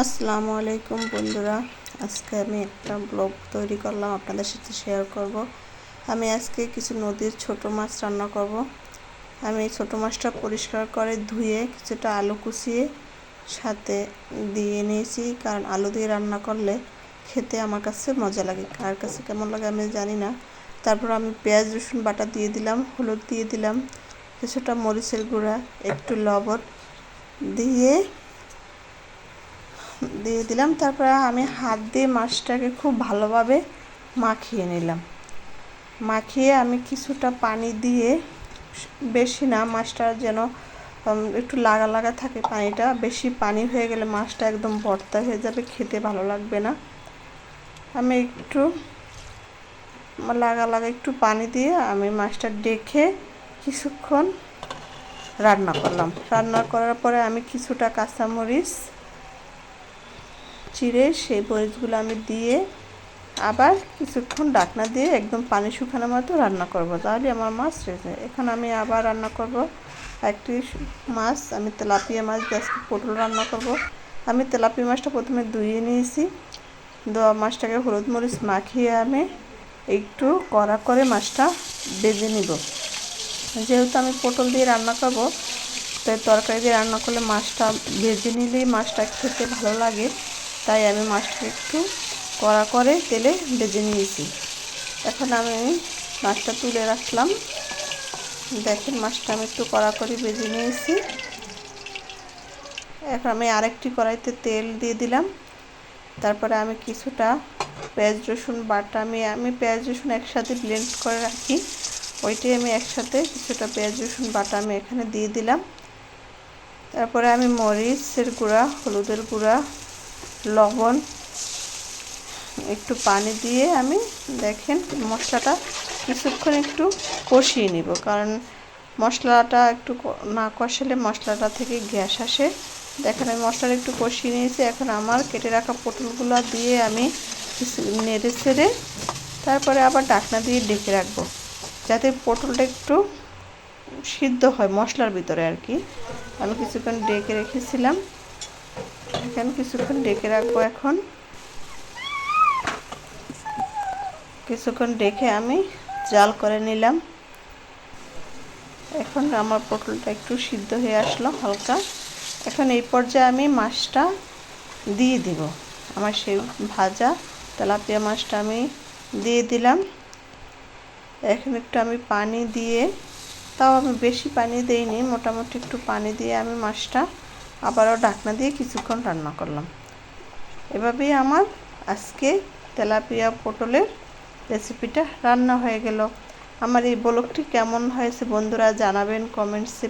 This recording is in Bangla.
আসসালামু আলাইকুম বন্ধুরা। আজকে আমি একটা ব্লগ তৈরি করলাম, আপনাদের সাথে শেয়ার করব। আমি আজকে কিছু নদীর ছোট মাছ রান্না করব। আমি এই ছোটো মাছটা পরিষ্কার করে ধুয়ে কিছুটা আলু কুচিয়ে সাথে দিয়ে নিয়েছি, কারণ আলু দিয়ে রান্না করলে খেতে আমার কাছে মজা লাগে। কার কাছে কেমন লাগে আমি জানি না। তারপর আমি পেঁয়াজ, রসুন বাটা দিয়ে দিলাম, হলুদ দিয়ে দিলাম, কিছুটা মরিচের গুঁড়া, একটু লবণ দিয়ে দিয়ে দিলাম। তারপরে আমি হাত দিয়ে মাছটাকে খুব ভালোভাবে মাখিয়ে নিলাম। মাখিয়ে আমি কিছুটা পানি দিয়ে বেশি না, মাছটা যেন একটু লাগা লাগা থাকে পানিটা, বেশি পানি হয়ে গেলে মাছটা একদম ভর্তা হয়ে যাবে, খেতে ভালো লাগবে না। আমি একটু লাগা লাগা একটু পানি দিয়ে আমি মাছটা ডেকে কিছুক্ষণ রান্না করলাম। রান্না করার পরে আমি কিছুটা কাঁচামরিচ চিড়ে সেই মরিচগুলো আমি দিয়ে আবার কিছুক্ষণ ডাকনা দিয়ে একদম পানি শুকানোর মতো রান্না করব। তাহলে আমার মাছ রেখে এখন আমি আবার রান্না করব। একটি মাছ, আমি তেলাপিয়া মাছ দিয়ে আজকে পটল রান্না করব। আমি তেলাপিয়া মাছটা প্রথমে ধুয়ে নিয়েছি। দেওয়া মাছটাকে হলুদ মরিচ মাখিয়ে আমি একটু কড়া করে মাছটা বেজে নিব। যেহেতু আমি পটল দিয়ে রান্না করব, তাই তরকারি দিয়ে রান্না করলে মাছটা ভেজে নিলেই মাছটা খেতে ভালো লাগে। তাই আমি মাছটা একটু কড়া করে তেলে ভেজে নিয়েছি। এখন আমি মাছটা তুলে রাখলাম। দেখেন মাছটা আমি একটু কড়া করে ভেজে নিয়েছি। এখন আমি আরেকটি কড়াইতে তেল দিয়ে দিলাম। তারপরে আমি কিছুটা পেঁয়াজ, রসুন, বাটা, আমি আমি পেঁয়াজ, রসুন একসাথে ব্লেন্ড করে রাখি। ওইটাই আমি একসাথে কিছুটা পেঁয়াজ, রসুন, বাটা আমি এখানে দিয়ে দিলাম। তারপরে আমি মরিচের গুঁড়া, হলুদের গুঁড়া লবণ, একটু পানি দিয়ে আমি দেখেন মশলাটা কিছুক্ষণ একটু কষিয়ে নিব। কারণ মশলাটা একটু না কষালে মশলাটা থেকে গ্যাস আসে। দেখেন আমি মশলাটা একটু কষিয়ে নিয়েছি। এখন আমার কেটে রাখা পটলগুলো দিয়ে আমি নেড়ে ছেড়ে তারপরে আবার ডাকনা দিয়ে ডেকে রাখব। যাতে পটলটা একটু সিদ্ধ হয় মশলার ভিতরে আর কি। আমি কিছুক্ষণ ডেকে রেখেছিলাম। এখানে কিছুক্ষণ ডেকে রাখব এখন। কিছুক্ষণ ডেকে আমি জাল করে নিলাম। এখন আমার পটলটা একটু সিদ্ধ হয়ে আসলো হালকা। এখন এই পর্যায়ে আমি মাছটা দিয়ে দিব। আমার সেই ভাজা তেলাপিয়া মাছটা আমি দিয়ে দিলাম। এখন একটু আমি পানি দিয়ে, তাও আমি বেশি পানি দিইনি, মোটামুটি একটু পানি দিয়ে আমি মাছটা আবারও ঢাকনা দিয়ে কিছুক্ষণ রান্না করলাম। এভাবেই আমার আজকে তেলাপিয়া পটলের রেসিপিটা রান্না হয়ে গেল। আমার এই ব্লগটি কেমন হয়েছে বন্ধুরা জানাবেন কমেন্টসে।